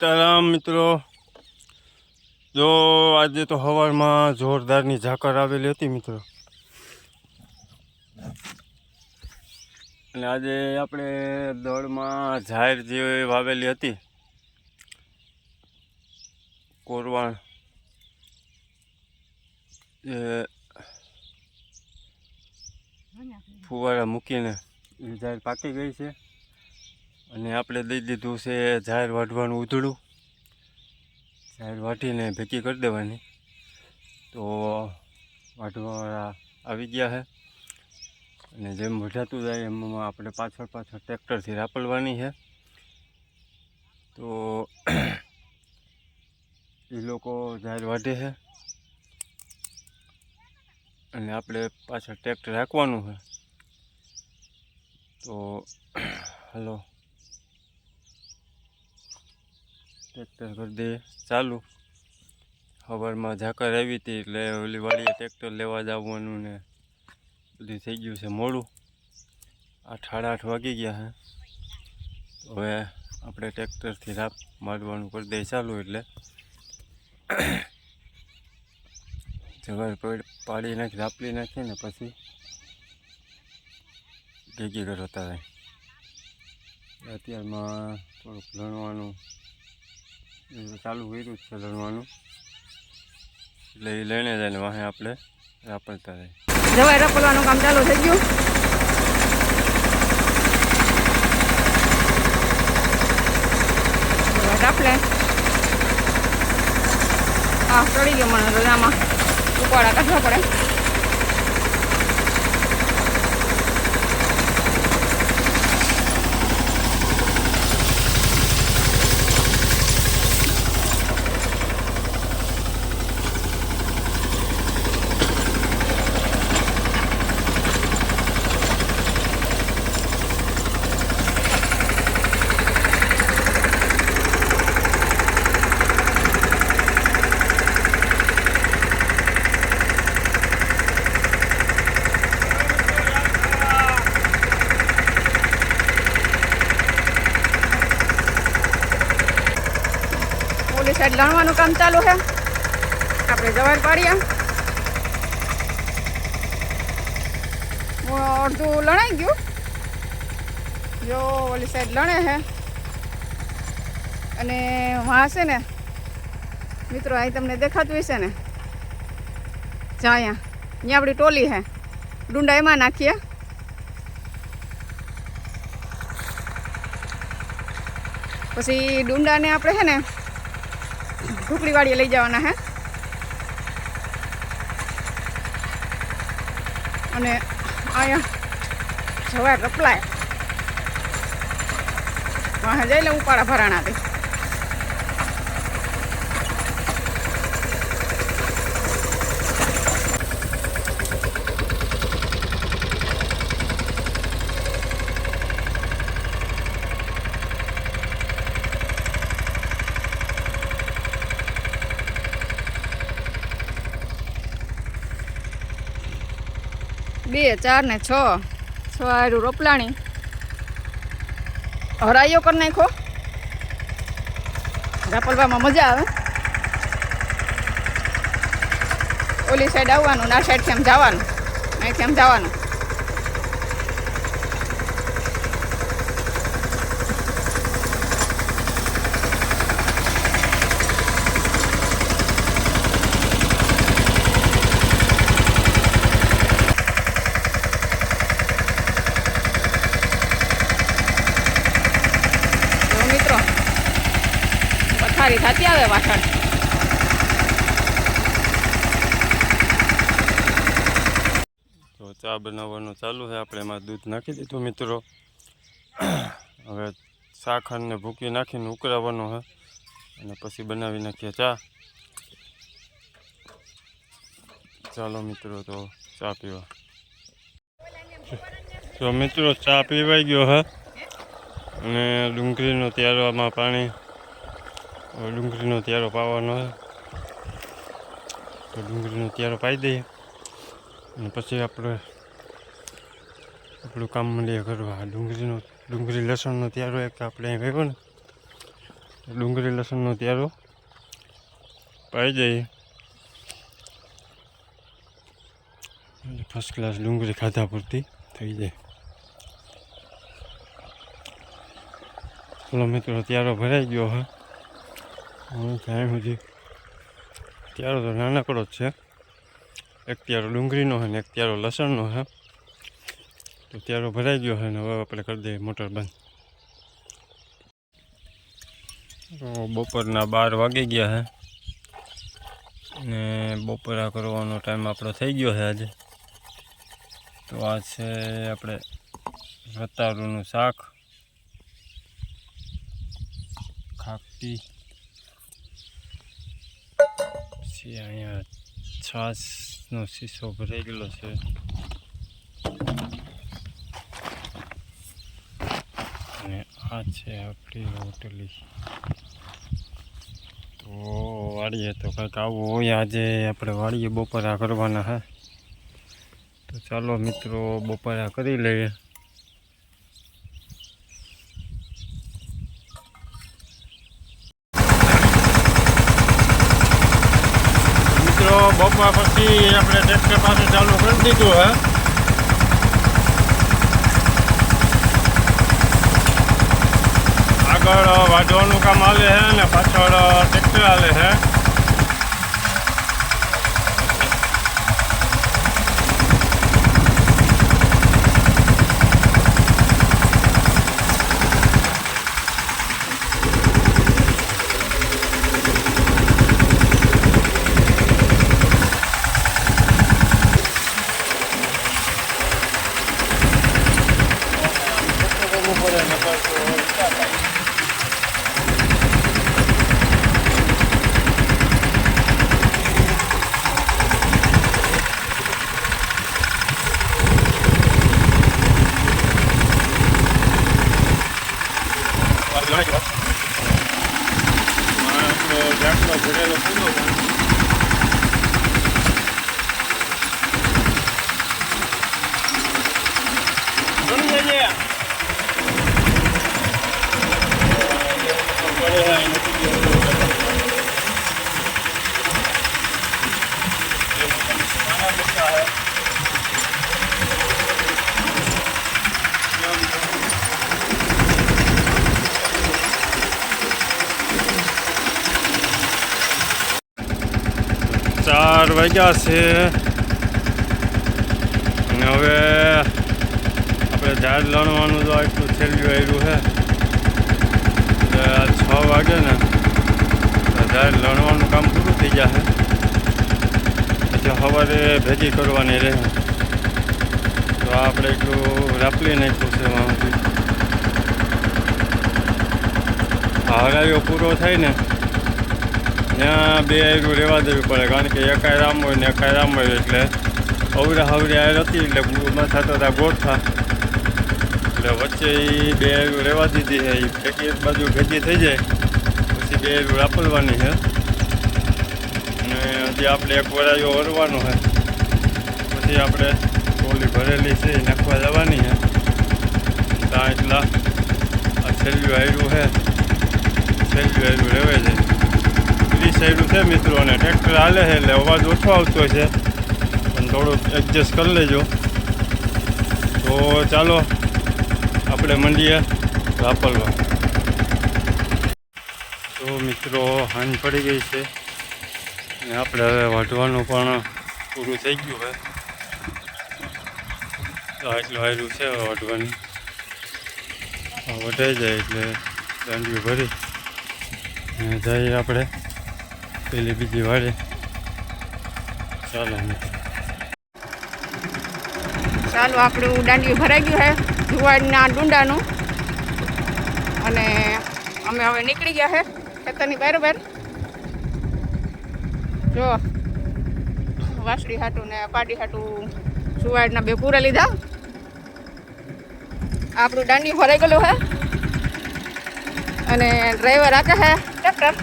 સીતારામ મિત્રો. જો આજે તો સવારમાં જોરદારની ઝાકર આવેલી હતી મિત્રો. અને આજે આપણે દળમાં જાહેર જે વાવેલી હતી. કોરવાણ. એ ફુવારા મૂકીને ઝાડ પાકી ગઈ છે. અને આપણે દઈ દીધું છે ઝાડ વાઢવાનું ઉધડું ઝાડ વાઢીને ભેગી કરી દેવાની. તો વાઢવાવાળા આવી ગયા છે. અને જેમ વઢાતું જાય એમ આપણે પાછળ પાછળ ટ્રેક્ટરથી રાપલવાની છે. તો એ લોકો ઝાડ વાઢે છે. અને આપણે પાછળ ટ્રેક્ટર રાખવાનું છે. તો, હલો. ટ્રેક્ટર કરી દે ચાલુ. સવારમાં ઝાકર આવી હતી એટલે ઓલી વાડીએ ટ્રેક્ટર લેવા જવાનું ને બધું થઈ ગયું છે મોડું. આઠ, સાડા આઠ વાગી ગયા હે. હવે આપણે ટ્રેક્ટરથી રાપ મારવાનું કરી દઈએ ચાલુ એટલે. જગર પડ નાખી, રાપલી નાખી ને પછી ભેગી કરો તારે અત્યારમાં થોડુંક લણવાનું ચાલુ કર્યું જ છે લણવાનું એટલે એ લઈને જાય વાહે આપણે રાપડતા જાય. જવાય રાપડવાનું કામ ચાલુ થઈ ગયું. રાપડે હા ચડી ગયો મને આમાં ઉપાડા કાઢવા પડે. લણવાનું કામ ચાલુ છે. આપણે જવાર પાડ્યા અડધું લણાઈ ગયું. જો, ઓલી સાઈડ લણે છે. અને વાં છે ને, મિત્રો, અહીં તમને દેખાતું હશે ને? જા અહીંયા. અહીંયા આપણી ટોલી છે. ડુંડા એમાં નાખીએ. પછી ડુંડાને આપણે છે ને ઢુકડી વાળીએ લઈ જવાના હે. અને અહીંયા જવા રપલાય. વાહ જઈ લે ઉપાડા ભરાણા બે, ચાર ને છ. છ આરું રોપલાણી. હરાઈઓ કરી નાખો રાપલવામાં મજા આવે. ઓલી સાઈડ આવવાનું ના સાઈડથી આમ જવાનું. અહીંથી આમ જવાનું જો મિત્રો પથારી થતી આવે પાછળ તો ચા બનાવવાનું ચાલુ છે. આપણે એમાં દૂધ નાખી દીધું મિત્રો. હવે સાખરને ભૂકી નાખીને ઉકળાવવાનું છે. અને પછી બનાવી નાખીએ ચા. ચાલો મિત્રો, તો ચા પીવા. તો મિત્રો, ચા પીવાઈ ગયો હે અને ડુંગળીનો ત્યારવામાં પાણી ડુંગળીનો ત્યારો પાવાનો તો ડુંગળીનો ત્યારો પાઈ દઈએ. અને પછી આપણે આપણું કામ મળીએ કરવા ડુંગળીનો, ડુંગળી લસણનો ત્યારો એક આપણે અહીં ભાઈ ને, ડુંગળી લસણનો ત્યારો પાઈ જઈએ ફર્સ્ટ ક્લાસ ડુંગળી ખાધા પૂરતી થઈ જાય. ચલો મિત્રો, ત્યારો ભરાઈ ગયો હે હું ત્યાં હજી ત્યારો તો નાનકડો જ છે. એક ત્યારો ડુંગળીનો છે ને એક ત્યારો લસણનો છે. તો ત્યારો ભરાઈ ગયો છે ને હવે આપણે કરી દઈએ મોટર બંધ. બપોરના બાર વાગી ગયા છે. ને બપોરા કરવાનો ટાઈમ આપણો થઈ ગયો છે આજે. તો આ છે આપણે રતારુનું શાક. ખાટી પછી અહીંયા છાસનો શીશો ભરાઈ ગયેલો છે. અને આ છે આપણી હોટલી તો વાળીએ તો કંઈક આવું હોય આજે, આપણે વાળીએ બપોરા કરવાના હે. તો ચાલો મિત્રો, બપોરા કરી લઈએ. મિત્રો પછી આપણે ટ્રેક્ટર પાસે ચાલુ કરી દીધું, હે. આગળ વાઢવાનું કામ હાલે છે ને પાછળ ટ્રેક્ટર હાલે છે. ભરેલો ચાર વાગ્યા છે. હવે આપણે ઝાડ લણવાનું તો આટલું છેલ્લું આવ્યું છે. એટલે છ વાગે ને ઝાડ લણવાનું કામ પૂરું થઈ જશે પછી સવારે ભેગી કરવાની રહે. તો આપણે એટલું રાપલી નાખ્યું છે વાંથી હરાયો પૂરો થાય ને ત્યાં બે આયરું રહેવા દેવી પડે, કારણ કે એકાય રામ હોય ને એકાય રામ હોય એટલે અવરે હવરે આયર હતી એટલે ગુમાં થતા હતા ગોઠા એટલે વચ્ચે એ બે આયરું રહેવા દીધી છે એ ભેગી એક બાજુ ભેગી થઈ જાય, પછી બે આયરું રાપલવાની છે અને હજી આપણે એક વરાયો વરવાનો છે પછી આપણે ટોલી ભરેલી છે એ નાખવા જવાની છે ત્યાં એટલા આ છેલ્લું આયરું છે છેલ્લું આયરું રહેવે છે ત્રીસ સાઈડું છે મિત્રો, અને ટ્રેક્ટર હાલે છે એટલે અવાજ ઓછો આવતો છે. પણ થોડુંક એડજસ્ટ કરી લેજો. તો ચાલો, આપણે મંડીએ વાપરવા તો મિત્રો, હાંજ પડી ગઈ છે. અને આપણે હવે વાઢવાનું પણ પૂરું થઈ ગયું હવે એટલું હાર્યું છે વાઢવાની. વઢાઈ જાય એટલે દાંડિયું ભરી. અને જઈએ આપણે. પેલી બીજી વાડે ચાલો, આપણું દાંડિયું ભરાઈ ગયું છે જુવારના ડુંડાનું. અને અમે હવે નીકળી ગયા છે ખેતરની બરાબર. જો વાસડી હાટું ને પાડી હાટું સુવાડના બે પૂરા લીધા. આપણું દાંડિયું ભરાઈ ગયેલું છે અને ડ્રાઈવર રાખે છે ટ્રેક્ટર.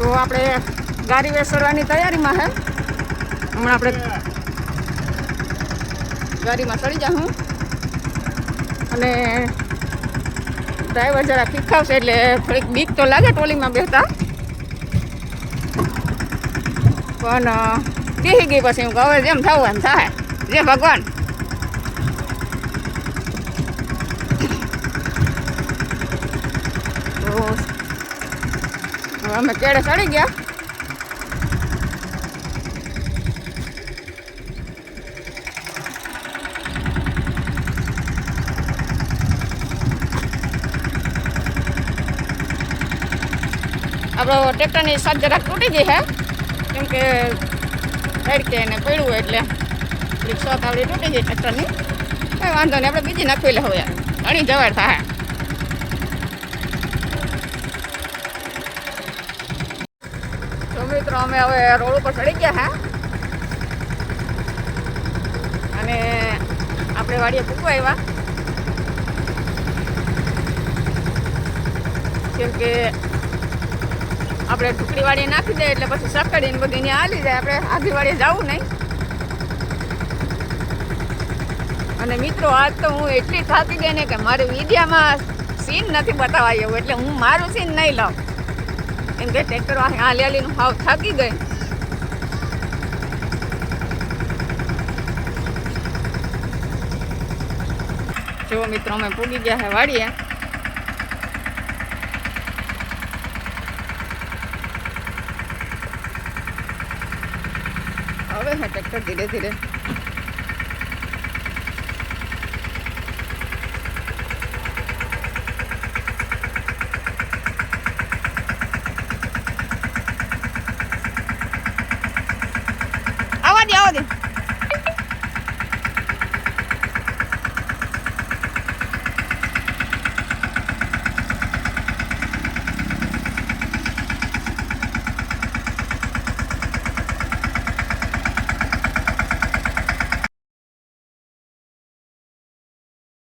તો આપણે ગાડી વેસરવાની તૈયારીમાં છે હમણાં આપણે ગાડીમાં ચડી જાઉં અને ડ્રાઈવર જરા ખીખાવશે એટલે થોડીક બીક તો લાગે ટ્રોલીમાં બેસતા પણ બેસી ગઈ પછી હું કહું જેમ થવું એમ થાય. જે ભગવાન તો હવે અમે કેળે ચડી ગયા. આપણો ટ્રેક્ટરની સાત જરાક તૂટી ગઈ છે કેમ કે તડકે ને પડ્યું એટલે થોડીક શોખ આવડી તૂટી ગઈ ટ્રેક્ટરની. કંઈ વાંધો નહીં, આપણે બીજી નાખવી લે હવે. ઘણી જવાર થાય તો મિત્રો, અમે હવે રોડ ઉપર ચડી ગયા હા. અને આપણે વાડીએ પૂકવા આવ્યા. કેમ આપણે ઢુકડી વાળી નાખી દે એટલે પછી સકડીને બધી અહીંયા હાલી જાય. આપણે આધી વાળીએ જવું નહીં. અને મિત્રો, આજ તો હું એટલી થાકી ગઈ ને કે મારે વિડીયામાં સીન નથી બતાવવા એવું એટલે હું મારું સીન નહીં લઉં કેમ કે ટ્રેક્ટર હાલી હાલીનું હાવ થાકી ગઈ. જો મિત્રો, અમે પૂગી ગયા છે વાડીએ. હવે હા ટ્રેક્ટર ધીરે ધીરે.